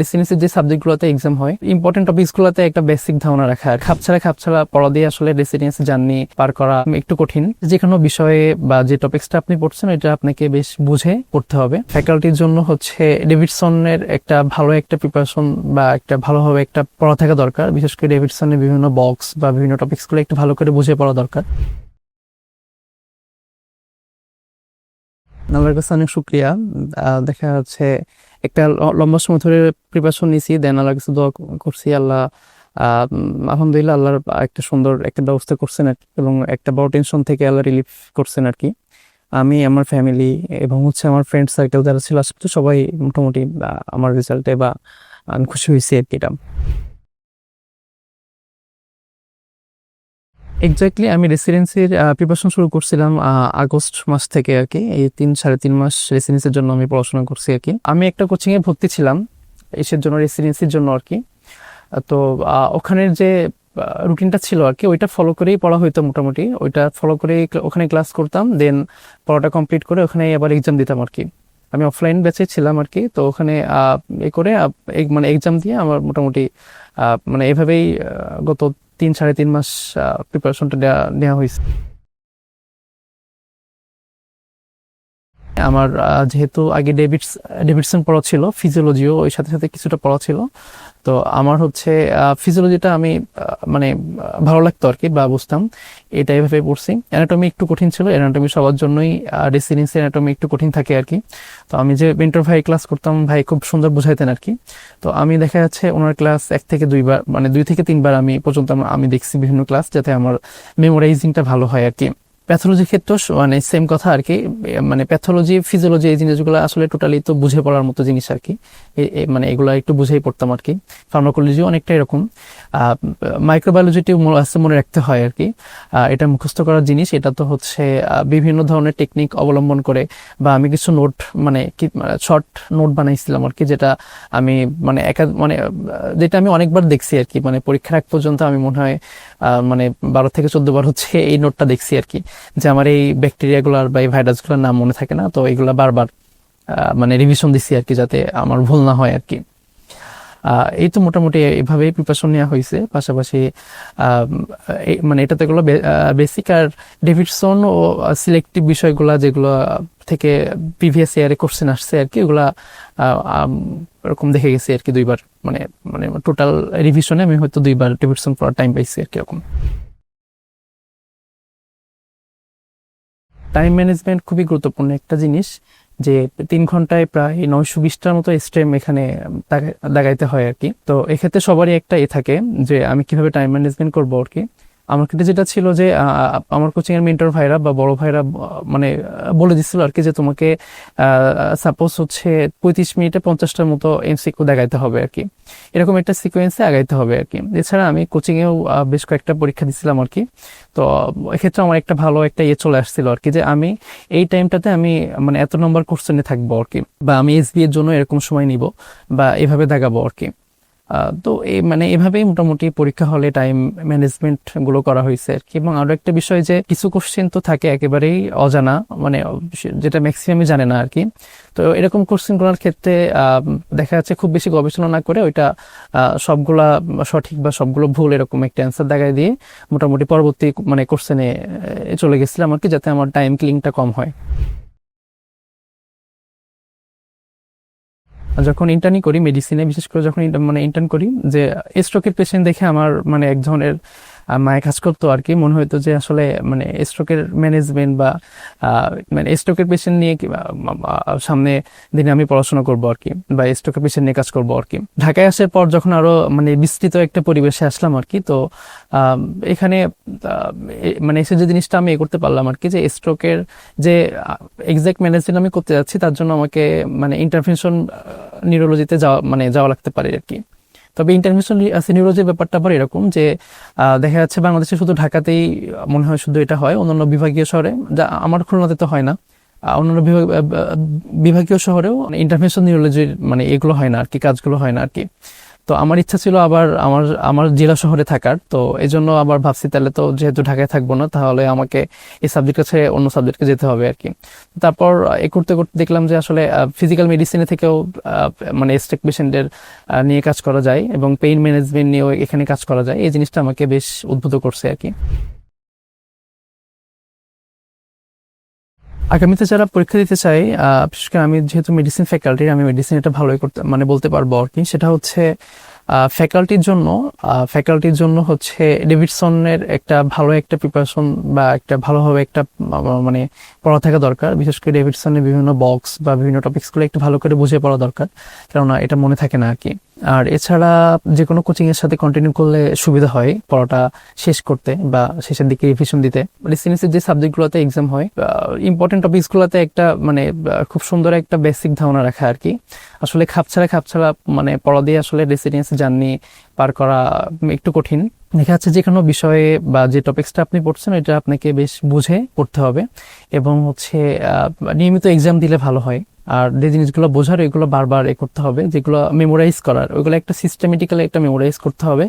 রেসিডেন্সির যে সাবজেক্টগুলোতে এক্সাম হয় ইম্পর্টেন্ট টপিকসগুলোতে একটা বেসিক ধারণা রাখা খাপছাড়া খাপছাড়া পড়া দিয়ে আসলে রেসিডেন্সি জার্নি পার করা একটু কঠিন। যে কোনো বিষয়ে বা যে টপিক্সটা আপনি পড়ছেন, এটা আপনাকে বেশ বুঝে পড়তে হবে। ফ্যাকাল্টির জন্য হচ্ছে ডেভিডসনের একটা ভালো একটা প্রিপারেশন বা একটা ভালোভাবে একটা পড়া থাকা দরকার। বিশেষ করে ডেভিডসনের বিভিন্ন বক্স বা বিভিন্ন টপিকসগুলো একটু ভালো করে বুঝে পড়া দরকার। আল্লাহর কাছে অনেক শুক্রিয়া। দেখা যাচ্ছে একটা লম্বা সময় ধরে প্রিপারেশন নিয়েছি দেন আল্লাহর কাছে দোয়া করছি, আল্লাহ আলহামদুলিল্লাহ আল্লাহর একটা সুন্দর একটা ব্যবস্থা করছেন এবং একটা বড় টেনশন থেকে আল্লাহ রিলিফ করছেন আর কি। আমি, আমার ফ্যামিলি এবং হচ্ছে আমার ফ্রেন্ড সার্কেল যারা ছিল আশেপাশে সবাই মোটামুটি আমার রেজাল্টে বা, আমি খুশি হয়েছি আর কি এটা। এক্স্যাক্টলি আমি রেসিডেন্সির প্রিপারেশন শুরু করছিলাম আগস্ট মাস থেকে আর কি। এই তিন, সাড়ে তিন মাস রেসিডেন্সির জন্য আমি পড়াশোনা করছি আর কি। আমি একটা কোচিং এ ভর্তি ছিলাম, এসের জন্য রেসিডেন্সির জন্য আর কি। তো ওখানের যে রুটিনটা ছিল আর কি, ওইটা ফলো করেই পড়া হইতো মোটামুটি। ওইটা ফলো করেই ওখানে ক্লাস করতাম দেন পড়াটা কমপ্লিট করে ওখানে আবার এক্সাম দিতাম আর কি। আমি অফলাইন ব্যাচে ছিলাম আর কি, তো ওখানে এ করে মানে এক্সাম দিয়ে আমার মোটামুটি মানে এভাবেই গত তিন সাড়ে তিন মাস প্রিপারেশনটা নেওয়া হয়েছে আমার যেহেতু আগে ডেভিডস, ডেভিডসন পড়া ছিল, ফিজিওলজিও ওই সাথে সাথে কিছুটা পড়া ছিল। তো আমার হচ্ছে ফিজিওলজিটা আমি মানে ভালো লাগতো আর কি, বা বুঝতাম। এটা এভাবে পড়ছি। অ্যানাটমি একটু কঠিন ছিল, অ্যানাটমি সবার জন্যই রেসিডেন্সি অ্যানাটমি একটু কঠিন থাকে আর কি। তো আমি যে মেন্টর ভাই ক্লাস করতাম, ভাই খুব সুন্দর বুঝাইতেন আর কি। তো আমি দেখা যাচ্ছে ওনার ক্লাস এক থেকে দুইবার মানে দুই থেকে তিনবার আমি পর্যন্ত আমি দেখছি বিভিন্ন ক্লাস, যাতে আমার মেমোরাইজিংটা ভালো হয় আর কি। প্যাথোলজি ক্ষেত্র মানে সেম কথা আর কি মানে প্যাথোলজি ফিজিওলজি এই জিনিসগুলো আসলে টোটালি তো বুঝে পড়ার মতো জিনিস আর কি মানে এগুলো একটু বুঝেই পড়তাম আর কি ফার্মাকোলজি অনেকটা এরকম। মাইক্রোবায়োলজিটি মনে রাখতে হয় আর কি এটা মুখস্থ করার জিনিস। এটা তো হচ্ছে বিভিন্ন ধরনের টেকনিক অবলম্বন করে বা আমি কিছু নোট মানে কি শর্ট নোট বানাইছিলাম আর কি যেটা আমি মানে একা মানে যেটা আমি অনেকবার দেখছি আর কি মানে পরীক্ষার আগ পর্যন্ত আমি মনে হয় মানে বারো থেকে চোদ্দ বার হচ্ছে এই নোটটা দেখছি আর কি যে আমার এই ব্যাকটেরিয়াগুলোর বা এই ভাইরাসগুলোর নাম মনে থাকে না, তো এগুলা বারবার মানে রিভিশন দিছি আর কি যাতে আমার ভুল না হয় আর কি। এই তো মোটামুটি এভাবেই প্রিপারেশন নেওয়া হয়েছে। পাশাপাশি মানে এটা তো এগুলো বেসিক আর ডেভিডসন ও সিলেক্টিভ বিষয়গুলো যেগুলো থেকে প্রিভিয়াস ইয়ারে কোশ্চেন আসছে আর কি, ওগুলা এরকম দেখে গেছি আর কি দুইবার। মানে মানে টোটাল রিভিশনে আমি হয়তো দুইবার ডেভিডসন পড়ার টাইম পাইছি আর কি এরকম টাইম ম্যানেজমেন্ট খুবই গুরুত্বপূর্ণ একটা জিনিস, যে তিন ঘন্টায় প্রায় নয়শো বিশটার মতো স্ট্রেম এখানে দাগা- দাগাইতে হয় আর কি। তো এক্ষেত্রে সবারই একটা এ থাকে যে আমি কীভাবে টাইম ম্যানেজমেন্ট করব আর কি। আমার ক্ষেত্রে যেটা ছিল যে আমার কোচিং এর মেন্টর ভাইরা বা বড় ভাইরা মানে বলে দিচ্ছিল আর কি যে তোমাকে সাপোজ হচ্ছে পঁয়ত্রিশ মিনিটে পঞ্চাশটার মতো এমসিকিউ দেখাইতে হবে আর কি। এরকম একটা সিকোয়েন্সে আগাইতে হবে আর কি। এছাড়া আমি কোচিং এও বেশ কয়েকটা পরীক্ষা দিছিলাম আর কি। তো, এক্ষেত্রে আমার একটা ভালো একটা ইয়ে চলে আসছিল আর কি যে, আমি এই টাইমটাতে আমি মানে এত নম্বর কোশ্চেনে থাকব আর কি। বা আমি এসবি এর জন্য এরকম সময় নিব বা এভাবে দাগাবো আর কি। তো এই মানে এভাবেই মোটামুটি পরীক্ষা হলে টাইম ম্যানেজমেন্টগুলো করা হয়েছে আর কি এবং আরও একটা বিষয় যে কিছু কোশ্চেন তো থাকে একেবারেই অজানা মানে যেটা ম্যাক্সিমামই জানে না আর কি তো এরকম কোশ্চেনগুলোর ক্ষেত্রে দেখা যাচ্ছে খুব বেশি গবেষণা না করে ওইটা সবগুলা সঠিক বা সবগুলো ভুল এরকম একটা অ্যান্সার দেখায় দিয়ে মোটামুটি পরবর্তী মানে কোশ্চেনে চলে গেছিলাম আর কি যাতে আমার টাইম কিলিংটা কম হয়। যখন ইন্টার্নি করি মেডিসিনে বিশেষ করে যখন মানে ইন্টার্ন করি, যে স্ট্রোকের পেশেন্ট দেখে আমার মানে এক ধরনের আহ, মায়ে কাজ করতো আর কি। মনে হতো যে আসলে মানে স্ট্রোকের ম্যানেজমেন্ট বা মানে স্ট্রোকের পেশেন্ট নিয়ে সামনে দিনে আমি পড়াশোনা করব আর কি বা স্ট্রোকের পেশেন্ট নিয়ে কাজ করব আর কি। ঢাকায় আসার পর যখন আরও মানে বিস্তৃত একটা পরিবেশে আসলাম আর কি তো এখানে মানে এসে যে জিনিসটা আমি এ করতে পারলাম আর কি যে স্ট্রোকের যে এক্সাক্ট ম্যানেজমেন্ট আমি করতে যাচ্ছি তার জন্য আমাকে মানে ইন্টারভেনশন নিউরোলজিতে যাওয়া মানে যাওয়া লাগতে পারে আর কি। তবে ইন্টারন্যাশনাল সিনিউরোজের ব্যাপারটা আবার এরকম যে দেখা যাচ্ছে বাংলাদেশে শুধু ঢাকাতেই মনে হয় শুধু এটা হয়, অন্যান্য বিভাগীয় শহরে, যা আমার খুলনাতে তো হয় না অন্যান্য বিভাগ বিভাগীয় শহরেও ইন্টারভেনশন নিউরোলজির মানে এগুলো হয় না আর কি, কাজগুলো হয় না আর কি। তো আমার ইচ্ছা ছিল আবার আমার আমার জেলা শহরে থাকার, তো এই জন্য আবার ভাবছি তাহলে তো যেহেতু ঢাকায় থাকব না, তাহলে আমাকে এই সাবজেক্ট কাছে অন্য সাবজেক্টে যেতে হবে আর কি তারপর এ করতে করতে দেখলাম যে আসলে ফিজিক্যাল মেডিসিনে থেকেও মানে স্টেক পেশেন্টের নিয়ে কাজ করা যায় এবং পেইন ম্যানেজমেন্ট নিয়েও এখানে কাজ করা যায়। এই জিনিসটা আমাকে বেশ উদ্বুদ্ধ করছে আর কি আগামীতে যারা পরীক্ষা দিতে চাই বিশেষ করে আমি যেহেতু মেডিসিন ফ্যাকাল্টির আমি মেডিসিন এটা ভালোই করতে মানে বলতে পারব আর কি। সেটা হচ্ছে ফ্যাকাল্টির জন্য ফ্যাকাল্টির জন্য হচ্ছে ডেভিডসনের একটা ভালো একটা প্রিপারেশন বা একটা ভালোভাবে একটা মানে পড়া থাকা দরকার। বিশেষ করে ডেভিডসনের বিভিন্ন বক্স বা বিভিন্ন টপিক্সগুলো একটু ভালো করে বুঝে পড়া দরকার। কেননা এটা মনে থাকে না আর কি। আর এছাড়া যে কোনো কোচিং এর সাথে কন্টিনিউ করলে সুবিধা হয় পড়াটা শেষ করতে বা শেষের দিকে রিভিশন দিতে। ডিসিএনএসের যে সাবজেক্টগুলোতে এক্সাম হয় ইম্পর্টেন্ট টপিকসগুলোতে একটা মানে খুব সুন্দর একটা বেসিক ধারণা রাখা আর কি। আসলে খাপছাড়া খাপছাড়া মানে পড়া দিয়ে আসলে রেসিডেন্স জার্নি পার করা একটু কঠিন। দেখা যাচ্ছে যে কোনো বিষয়ে বা যে টপিক্সটা আপনি পড়ছেন, এটা আপনাকে বেশ বুঝে পড়তে হবে। এবং হচ্ছে নিয়মিত এক্সাম দিলে ভালো হয়। আর যে জিনিসগুলো বোঝার ওইগুলো বারবার এ করতে হবে, যেগুলো মেমোরাইজ করার। ওইগুলো একটা সিস্টেমেটিক্যালি একটা মেমোরাইজ করতে হবে,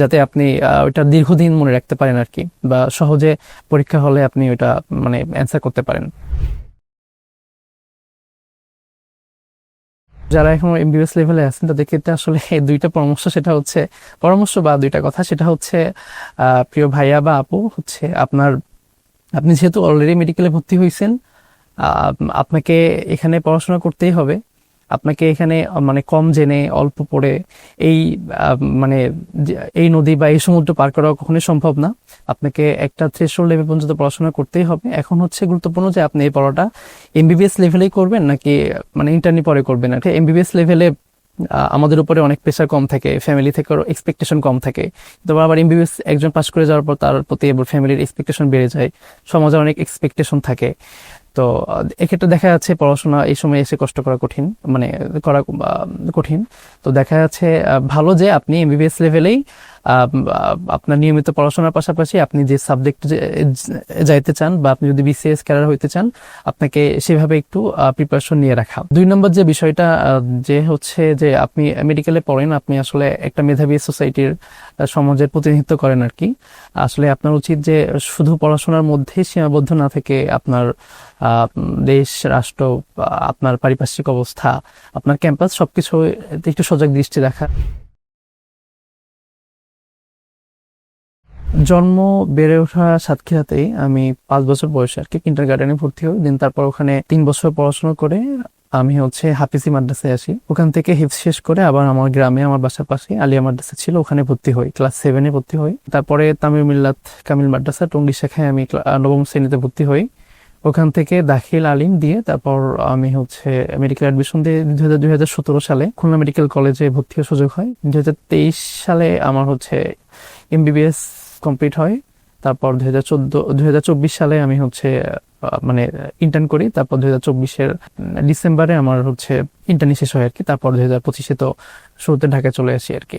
যাতে আপনি ওইটা দীর্ঘদিন মনে রাখতে পারেন আর কি, বা সহজে পরীক্ষা হলে আপনি ওইটা মানে অ্যান্সার করতে পারেন। যারা এখন এমবিবিএস লেভেলে আছেন তাদের ক্ষেত্রে আসলে দুইটা পরামর্শ, সেটা হচ্ছে, পরামর্শ বা দুইটা কথা, সেটা হচ্ছে প্রিয় ভাইয়া বা আপু, হচ্ছে আপনার, আপনি যেহেতু অলরেডি মেডিকেলে ভর্তি হয়েছেন আপনাকে এখানে পড়াশোনা করতেই হবে। আপনাকে এখানে মানে কম জেনে, অল্প পড়ে এই মানে এই নদী বা এই সমুদ্র পার করা কখনোই সম্ভব না। আপনাকে একটা থ্রেশহোল্ড লেভেল পর্যন্ত পড়াশোনা করতেই হবে। এখন হচ্ছে গুরুত্বপূর্ণ যে আপনি এই পড়াটা এমবিবিএস লেভেলেই করবেন নাকি মানে ইন্টারনি পরে করবেন? আর এমবিবিএস লেভেলে আমাদের উপরে অনেক প্রেশার কম থাকে ফ্যামিলি থেকে এক্সপেকটেশন কম থাকে। তো আবার এমবিবিএস একজন পাস করে যাওয়ার পর তার প্রতি এবার ফ্যামিলির এক্সপেকটেশন বেড়ে যায়। সমাজে অনেক এক্সপেকটেশন থাকে। তো, এক্ষেত্রে দেখা যাচ্ছে পড়াশোনা এই সময় এসে কষ্ট করা কঠিন মানে করা কঠিন। তো দেখা যাচ্ছে ভালো যে আপনি এমবিবিএস লেভেলেই আপনার নিয়মিত পড়াশোনার পাশাপাশি আপনি যে সাবজেক্ট যাইতে চান বা আপনি যদি বিসিএস ক্যাডার হইতে চান, আপনাকে সেভাবে একটু প্রিপারেশন নিয়ে রাখা। দুই নম্বর যে বিষয়টা যে হচ্ছে যে আপনি মেডিকেলে পড়েন, আপনি আসলে একটা মেধাবী সোসাইটির সমাজের প্রতিনিধিত্ব করেন আর কি। আসলে আপনার উচিত যে শুধু পড়াশোনার মধ্যেই সীমাবদ্ধ না থেকে আপনার দেশ, রাষ্ট্র আপনার পারিপার্শ্বিক অবস্থা, আপনার ক্যাম্পাস সবকিছু একটু সজাগ দৃষ্টি রাখা। জন্ম বেড়ে ওঠা সাতক্ষীরাতেই আমি পাঁচ বছর বয়সে আর কি কিন্টার গার্ডেনে ভর্তি হই। দিন তারপর ওখানে তিন বছর পড়াশোনা করে আমি হচ্ছে হাফিজি মাদ্রাসায় আসি। ওখান থেকে হিফ শেষ করে আবার আমার গ্রামে, আমার বাসার পাশে আলিয়া মাদ্রাসা ছিল, ওখানে ভর্তি হই, ক্লাস সেভেনে ভর্তি হই। তারপরে তামিল মিল্লাত কামিল মাদ্রাসা, টঙ্গী শাখায় আমি নবম শ্রেণীতে ভর্তি হই। ওখান থেকে দাখিল আলিম দিয়ে তারপর আমি হচ্ছে মেডিকেল অ্যাডমিশন দিয়ে দুই হাজার দুই হাজার সতেরো সালে খুলনা মেডিকেল কলেজে ভর্তি হওয়ার সুযোগ হয়। দুই হাজার তেইশ সালে আমার হচ্ছে এমবিবিএস কমপ্লিট হয়। তারপর দুই হাজার চোদ্দ, দুই হাজার চব্বিশ সালে আমি হচ্ছে মানে ইন্টার্ন করি। তারপর দুই হাজার চব্বিশের ডিসেম্বরে আমার হচ্ছে ইন্টার্নি শেষ হয় আর কি। তারপর দুই হাজার পঁচিশে তো শুরুতে ঢাকায় চলে আসি আর কি।